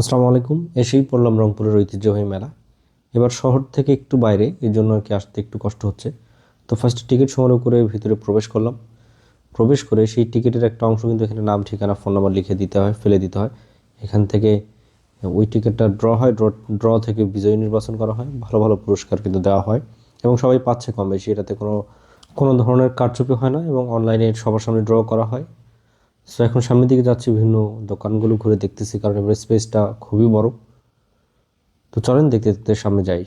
আসসালামু আলাইকুম। এসেই পড়লাম রংপুরের ঐতিহ্যবাহী মেলা। এবার শহর থেকে একটু বাইরে, এই জন্য আর কি আসতে একটু কষ্ট হচ্ছে। তো ফার্স্ট টিকিট সংগ্রহ করে ভিতরে প্রবেশ করলাম। প্রবেশ করে সেই টিকিটের একটা অংশ কিন্তু এখানে নাম, ঠিকানা ফোন নাম্বার লিখে দিতে হয়, ফেলে দিতে হয়। এখান থেকে ওই টিকিটটা ড্র হয় ড্র ড্র থেকে বিজয়ী নির্বাচন করা হয়। ভালো ভালো পুরস্কার কিন্তু দেওয়া হয় এবং সবাই পাচ্ছে কম বেশি। এটাতে কোনো কোনো ধরনের কারচুপি হয় না এবং অনলাইনে সবার সামনে ড্র করা হয়। সো এখন সামনের দিকে যাচ্ছি, বিভিন্ন দোকানগুলো ঘুরে দেখতেছি, কারণ এবার স্পেসটা খুবই বড়। তো চলেন দেখতে দেখতে সামনে যাই।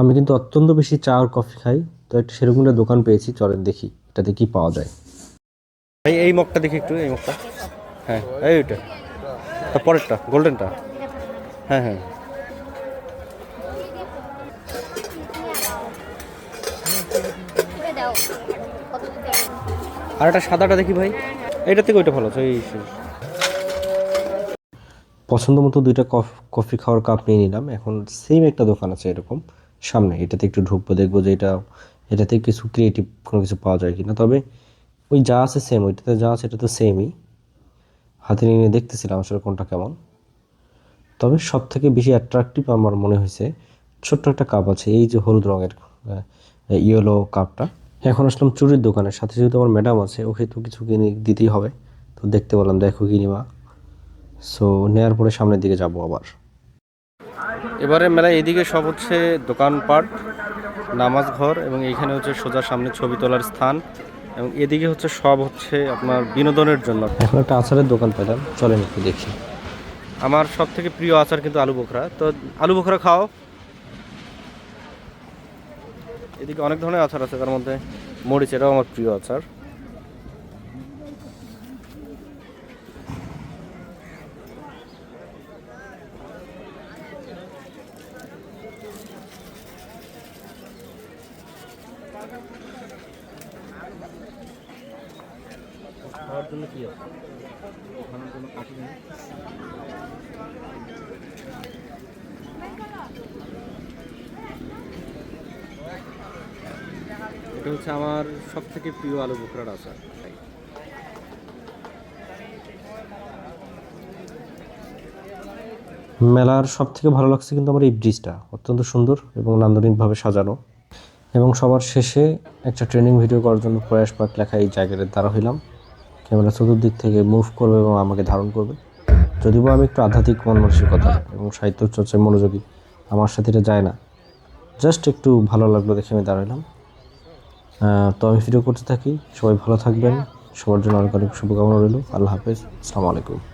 আমি কিন্তু অত্যন্ত বেশি চা আর কফি খাই, তো একটা সেরকম একটা দোকান পেয়েছি, চলেন দেখি এটাতে কি পাওয়া যায়। এই এই মগটা দেখি একটু, এই মগটা। হ্যাঁ এই ওইটা। পরেরটা, গোল্ডেনটা? হ্যাঁ হ্যাঁ? আর একটা সাদাটা দেখি ভাই। এইটা থেকে ওইটা ভালো আছে এই পছন্দ মতো দুইটা কফ- খাওয়ার কাপ নিয়ে নিলাম। এখন সেম একটা দোকান আছে এরকম, সামনে। এটাতে একটু ঢুকবো, দেখব যে এটা, এটাতে কিছু ক্রিয়েটিভ কোনো কিছু পাওয়া যায় কিনা। তবে ওই যা আছে সেম ওইটাতে যা আছে এটা তো সেমই হাতে নিয়ে দেখতেছিলাম আসলে কোনটা কেমন। তবে সব থেকে বেশি অ্যাট্রাকটিভ আমার মনে হয়েছে, ছোট্ট একটা কাপ আছে, এই যে হলুদ রঙের ইয়েলো কাপটা এখন আসলাম চুরির দোকানের সাথে যেহেতু আমার ম্যাডাম আছে ওকে তো কিছু কিনে দিতেই হবে। তো দেখতে বললাম দেখো কিনিমা সো নেওয়ার পরে সামনের দিকে যাব আবার। এবারে মেলায় এদিকে সব হচ্ছে দোকানপাট নামাজ ঘর এবং এইখানে হচ্ছে সোজা সামনে ছবি তোলার স্থান এবং এদিকে হচ্ছে সব হচ্ছে আপনার বিনোদনের জন্য। এখন একটা আচারের দোকান পেলাম চলেন একটু দেখি। আমার সব থেকে প্রিয় আচার কিন্তু আলু বোখরা। তো আলু বোখরা খাও। এদিকে অনেক ধরনের আচার আছে, তার মধ্যে মরিচ, এটাও আমার প্রিয় আচার। খাওয়ার জন্য কি আছে জন্য কাঠি নেই এটা হচ্ছে আমার সব থেকে প্রিয় আলু বোখরার আচার মেলার সব থেকে ভালো লাগছে কিন্তু আমার এই ব্রিজটা অত্যন্ত সুন্দর এবং নান্দনিকভাবে সাজানো। এবং সবার শেষে একটা ট্রেনিং ভিডিও করার জন্য প্রয়াস পাক লেখা এই জায়গাটা দাঁড়া হইলাম। ক্যামেরা চতুর্দিক থেকে মুভ করবে এবং আমাকে ধারণ করবে। যদিও আমি একটু আধ্যাত্মিক মন মানসিকতা এবং সাহিত্য চর্চায় মনোযোগী আমার সাথে এটা যায় না। জাস্ট একটু ভালো লাগল দেখে আমি দাঁড়ালাম আহ, তো আমি ভিডিও করতে থাকি। সবাই ভালো থাকবেন। সবার জন্য অনেক অনেক শুভকামনা রইল। আল্লাহ হাফেজ। আসসালামু আলাইকুম।